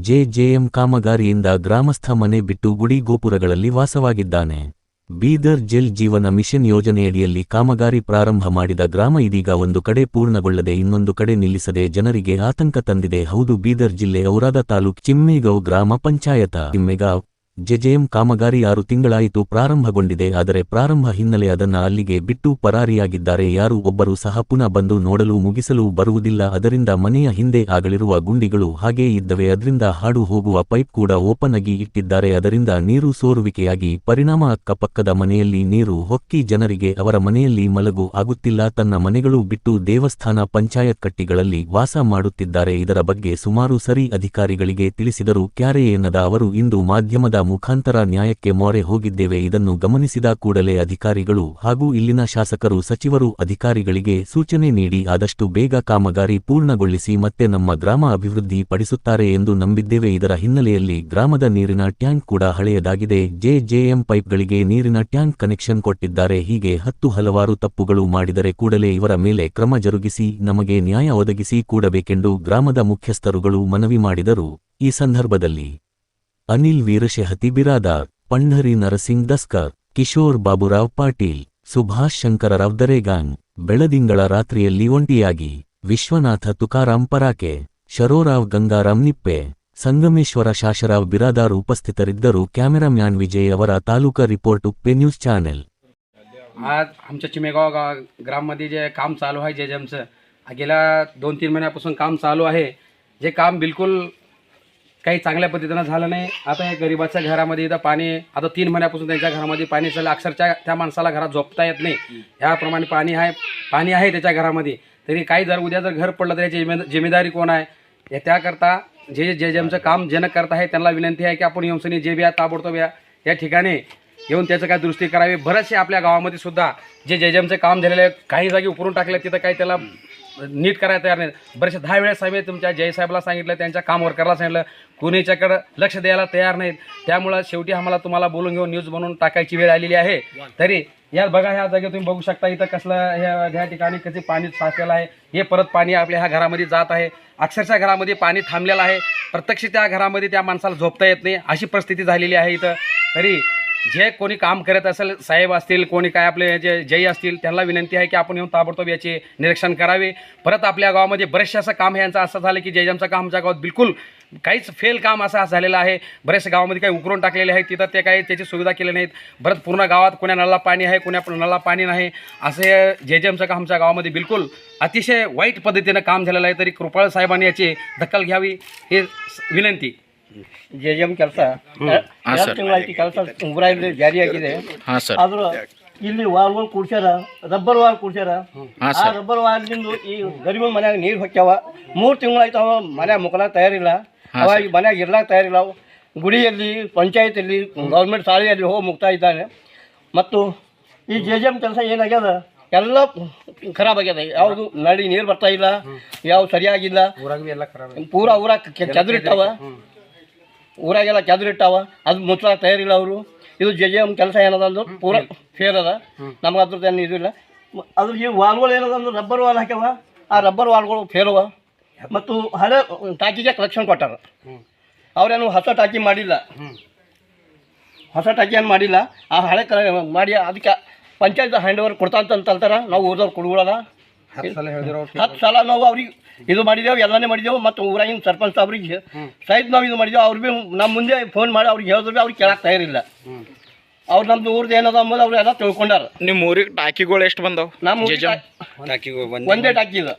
JJM ಕಾಮಗಾರಿಯಿಂದ ಗ್ರಾಮಸ್ಥ ಮನೆ ಬಿಟ್ಟು ಗುಡಿ ಗೋಪುರಗಳಲ್ಲಿ ವಾಸವಾಗಿದ್ದಾನೆ. ಬೀದರ್ ಜೆಲ್ ಜೀವನ ಮಿಷನ್ ಯೋಜನೆಯಡಿಯಲ್ಲಿ ಕಾಮಗಾರಿ ಪ್ರಾರಂಭ ಮಾಡಿದ ಗ್ರಾಮ ಇದೀಗ ಒಂದು ಕಡೆ ಪೂರ್ಣಗೊಳ್ಳದೆ ಇನ್ನೊಂದು ಕಡೆ ನಿಲ್ಲಿಸದೆ ಜನರಿಗೆ ಆತಂಕ ತಂದಿದೆ. ಹೌದು, ಬೀದರ್ ಜಿಲ್ಲೆ ಔರಾದ ತಾಲೂಕ್ ಚಿಮ್ಮೇಗೌ ಗ್ರಾಮ ಪಂಚಾಯತ. ಚಿಮ್ಮೇಗಾಂವ್ ಜೆಜೆಎಂ ಕಾಮಗಾರಿ ಆರು ತಿಂಗಳಾಯಿತು ಪ್ರಾರಂಭಗೊಂಡಿದೆ, ಆದರೆ ಪ್ರಾರಂಭ ಹಿನ್ನೆಲೆ ಅದನ್ನ ಅಲ್ಲಿಗೆ ಬಿಟ್ಟು ಪರಾರಿಯಾಗಿದ್ದಾರೆ. ಯಾರು ಒಬ್ಬರು ಸಹ ಪುನಃ ಬಂದು ನೋಡಲು ಮುಗಿಸಲು ಬರುವುದಿಲ್ಲ. ಅದರಿಂದ ಮನೆಯ ಹಿಂದೆ ಆಗಲಿರುವ ಗುಂಡಿಗಳು ಹಾಗೇ ಇದ್ದವೆ, ಅದರಿಂದ ಹಾಡು ಹೋಗುವ ಪೈಪ್ ಕೂಡ ಓಪನ್ ಆಗಿ ಇಟ್ಟಿದ್ದಾರೆ. ಅದರಿಂದ ನೀರು ಸೋರುವಿಕೆಯಾಗಿ ಪರಿಣಾಮ ಅಕ್ಕಪಕ್ಕದ ಮನೆಯಲ್ಲಿ ನೀರು ಹೊಕ್ಕಿ ಜನರಿಗೆ ಅವರ ಮನೆಯಲ್ಲಿ ಮಲಗು ಆಗುತ್ತಿಲ್ಲ. ತನ್ನ ಮನೆಗಳು ಬಿಟ್ಟು ದೇವಸ್ಥಾನ, ಪಂಚಾಯತ್ ಕಟ್ಟಿಗಳಲ್ಲಿ ವಾಸ ಮಾಡುತ್ತಿದ್ದಾರೆ. ಇದರ ಬಗ್ಗೆ ಸುಮಾರು ಸರಿ ಅಧಿಕಾರಿಗಳಿಗೆ ತಿಳಿಸಿದರು ಕ್ಯಾರೆ ಎನ್ನದ ಅವರು ಇಂದು ಮಾಧ್ಯಮದ ಮುಖಾಂತರ ನ್ಯಾಯಕ್ಕೆ ಮೊರೆ ಹೋಗಿದ್ದೇವೆ. ಇದನ್ನು ಗಮನಿಸಿದ ಕೂಡಲೇ ಅಧಿಕಾರಿಗಳು ಹಾಗೂ ಇಲ್ಲಿನ ಶಾಸಕರು, ಸಚಿವರು, ಅಧಿಕಾರಿಗಳಿಗೆ ಸೂಚನೆ ನೀಡಿ ಆದಷ್ಟು ಬೇಗ ಕಾಮಗಾರಿ ಪೂರ್ಣಗೊಳಿಸಿ ಮತ್ತೆ ನಮ್ಮ ಗ್ರಾಮ ಅಭಿವೃದ್ಧಿ ಪಡಿಸುತ್ತಾರೆ ಎಂದು ನಂಬಿದ್ದೇವೆ. ಇದರ ಹಿನ್ನೆಲೆಯಲ್ಲಿ ಗ್ರಾಮದ ನೀರಿನ ಟ್ಯಾಂಕ್ ಕೂಡ ಹಳೆಯದಾಗಿದೆ. ಜೆಜೆಎಂ ಪೈಪ್ಗಳಿಗೆ ನೀರಿನ ಟ್ಯಾಂಕ್ ಕನೆಕ್ಷನ್ ಕೊಟ್ಟಿದ್ದಾರೆ. ಹೀಗೆ ಹತ್ತು ಹಲವಾರು ತಪ್ಪುಗಳು ಮಾಡಿದರೆ ಕೂಡಲೇ ಇವರ ಮೇಲೆ ಕ್ರಮ ಜರುಗಿಸಿ ನಮಗೆ ನ್ಯಾಯ ಒದಗಿಸಿ ಕೂಡಬೇಕೆಂದು ಗ್ರಾಮದ ಮುಖ್ಯಸ್ಥರುಗಳು ಮನವಿ ಮಾಡಿದರು. ಈ ಸಂದರ್ಭದಲ್ಲಿ ಅನಿಲ್ ವೀರಶೆಹತಿ ಬಿರಾದಾರ್ ಪಂಢರಿ ನರಸಿಂಗ್ ದಸ್ಕರ್ ಕಿಶೋರ್ ಬಾಬುರಾವ್ ಪಾಟೀಲ್ ಸುಭಾಷ್ ಶಂಕರರಾವ್ ದರೇಗಾಂಗ್ ಬೆಳದಿಂಗಳ ರಾತ್ರಿಯಲ್ಲಿ ಒಂಟಿಯಾಗಿ ವಿಶ್ವನಾಥ ತುಕಾರಾಂ ಪರಾಕೆ ಶರೋರಾವ್ ಗಂಗಾರಾಮ್ ನಿಪ್ಪೆ ಸಂಗಮೇಶ್ವರ ಶಾಶರಾವ್ ಬಿರಾದಾರ್ ಉಪಸ್ಥಿತರಿದ್ದರು ಕ್ಯಾಮೆರಾಮ್ಯಾನ್ ವಿಜಯ್ ಅವರ taluka report Uppe news channel आज आमच्या चिमेगाव गाव ग्राममध्ये जे काम चालू आहे जे जेमचं गेल्या दोन तीन महिन्यापासून काम चालू आहे जे काम बिलकुल काही चांगल्या पद्धतीनं झालं नाही. आता या गरिबाच्या घरामध्ये इथं पाणी आता तीन महिन्यापासून त्यांच्या घरामध्ये पाणी चाललं. अक्षरशः त्या माणसाला घरात झोपता येत नाही. ह्याप्रमाणे पाणी आहे पाणी आहे त्याच्या घरामध्ये. तरी काही जर उद्या जर घर पडलं तर याची जिमे जिम्मेदारी कोण आहे? या त्याकरता जे जे जेमचं काम ज्यानं करत आहे त्यांना विनंती आहे की आपण येऊन जे बी ताबडतोब या ठिकाणी येऊन त्याचं काय दुरुस्ती करावी? बरेचसे आपल्या गावामध्ये सुद्धा जे जेजेमचं काम झालेलं आहे काही जागी उपरून टाकले तिथं काही त्याला नीट करायला तयार नाही. बरेचसे दहा वेळेस आम्ही तुमच्या जयसाहेबला सांगितलं त्यांच्या कामवर करायला सांगितलं कुणीच्याकडं लक्ष द्यायला तयार नाहीत. त्यामुळं शेवटी आम्हाला तुम्हाला बोलून घेऊन न्यूज बनवून टाकायची वेळ आलेली आहे. तरी या बघा ह्या जागी तुम्ही बघू शकता इथं कसलं ह्या ह्या ठिकाणी कसे पाणी साचलेलं आहे. हे परत पाणी आपल्या ह्या घरामध्ये जात आहे. अक्षरशः घरामध्ये पाणी थांबलेलं आहे. प्रत्यक्ष त्या घरामध्ये त्या माणसाला झोपता येत नाही. अशी परिस्थिती झालेली आहे इथं. तरी जे कोणी काम करत असेल साहेब असतील कोणी काय आपले जे जयी असतील त्यांना विनंती आहे की आपण येऊन ताबडतोब याचे निरीक्षण करावे. परत आपल्या गावामध्ये बरेचसे असं काम यांचं असं झालं की जयजमचं काम आमच्या गावात बिलकुल काहीच फेल काम असं झालेलं आहे. बरेचसे गावामध्ये काही उकरून टाकलेले आहेत तिथं ते काही त्याची सुविधा केली नाहीत. परत पूर्ण गावात कोण्या नळाला पाणी आहे कोण्या नळाला पाणी नाही. असे जयजमचं काम आमच्या गावामध्ये बिलकुल अतिशय वाईट पद्धतीनं काम झालेलं आहे. तरी कृपाळ साहेबांनी याची दखल घ्यावी हे विनंती. ಜೆ ಎಂ ಕೆಲಸ. ಎರಡು ತಿಂಗಳಾಯ್ತು ಕೆಲಸ ಉಗ್ರಾಯಿಲ್ ಜಾರಿಯಾಗಿದೆ. ಹಾಂ ಸರ್. ಆದ್ರೂ ಇಲ್ಲಿ ವಾಲ್ಗಳು ಕೂಡ್ಸ್ಯಾರ ರಬ್ಬರ್ ವಾಲ್ ಕೂಡ್ಸ್ಯಾರ. ಆ ರಬ್ಬರ್ ವಾಲ್ದಿಂದ ಈ ಗರಿಬ ಮನ್ಯಾಗ ನೀರು ಹೊಕ್ಕ್ಯಾವ ಮೂರು ತಿಂಗಳಾಯ್ತು ಅವ ಮನ್ಯಾಗ ಮುಖಲ ತಯಾರಿಲ್ಲ. ಅವಾಗ ಈ ಮನ್ಯಾಗ ಇರ್ಲಾಕ ತಯಾರಿಲ್ಲ. ಗುಡಿಯಲ್ಲಿ ಪಂಚಾಯತಲ್ಲಿ ಗೌರ್ಮೆಂಟ್ ಶಾಲೆಯಲ್ಲಿ ಹೋಗಿ ಮುಗ್ತಾ ಇದ್ದಾನೆ ಮತ್ತು ಈ ಜೆ ಜೆ ಎಂ ಕೆಲಸ ಏನಾಗ್ಯದ? ಎಲ್ಲ ಖರಾಬ್ ಆಗ್ಯದ. ಯಾವುದು ನಡಿ ನೀರು ಬರ್ತಾ ಇಲ್ಲ. ಯಾವ ಸರಿಯಾಗಿಲ್ಲ. ಪೂರಾ ಎಲ್ಲ ಖರಾಬ್ ಪೂರ ಊರಾಗ ಕೆದರಿಟ್ಟಾವ. ಊರಾಗೆಲ್ಲ ಚದುರಿಟ್ಟಾವ ಅದು ಮುಚ್ಚಲ ತಯಾರಿಲ್ಲ ಅವರು. ಇದು ಜೆ ಜೆ ಎಂ ಕೆಲಸ ಏನದ ಅಂದ್ರೆ ಪೂರ ಫೇರ್ ಅದ. ನಮ್ಗೆ ಅದ್ರದ್ದು ಏನು ಇದು ಇಲ್ಲ. ಮ- ಅದ್ರ ಈ ವಾಲ್ಗಳು ಏನದ ಅಂದ್ರೆ ರಬ್ಬರ್ ವಾಲ್ ಹಾಕ್ಯಾವ. ಆ ರಬ್ಬರ್ ವಾಲ್ಗಳು ಫೇರವ. ಅವ ಮತ್ತು ಹಳೆ ಟಾಕಿಗೆ ಕಲೆಕ್ಷನ್ ಕೊಟ್ಟಾರ. ಅವರೇನು ಹೊಸ ಟಾಕಿ ಮಾಡಿಲ್ಲ. ಹೊಸ ಟಾಕಿ ಏನು ಮಾಡಿಲ್ಲ. ಆ ಹಳೆ ಕಲೆ ಮಾಡಿ ಅದಕ್ಕೆ ಪಂಚಾಯತ್ ಹ್ಯಾಂಡ್ ಓವರ್ ಕೊಡ್ತಾ ಅಂತ ಅಂತಾರೆ. ನಾವು ಊರ್ದವ್ರು ಕೊಡುಗಳಲ್ಲ ಹತ್ತು ಸಲ ನಾವು ಅವ್ರಿಗೆ ಇದು ಮಾಡಿದೆವು ಎಲ್ಲನೇ ಮಾಡಿದೆವು ಮತ್ತು ಊರಾಗಿನ ಸರ್ಪಂಚ್ ಅವ್ರಿಗೆ ಸಹಿತ ನಾವು ಇದು ಮಾಡಿದೆವು. ಅವ್ರು ಭೀ ನಮ್ಮ ಮುಂದೆ ಫೋನ್ ಮಾಡಿ ಅವ್ರಿಗೆ ಹೇಳಿದ್ರು ಭೀ ಅವ್ರಿಗೆ ಕೇಳಕ್ಕೆ ತಯಾರಿಲ್ಲ. ಅವ್ರು ನಮ್ದು ಊರ್ದು ಏನದ ಅಂಬೋದು ಅವ್ರು ಎಲ್ಲ ತಿಳ್ಕೊಂಡಾರ. ನಿಮ್ಮ ಊರಿಗೆ ಟಾಕಿಗಳು ಎಷ್ಟು ಬಂದವು? ನಮ್ಮ ಊರಿಗೆ ಒಂದೇ ಟಾಕಿ ಇದೆ.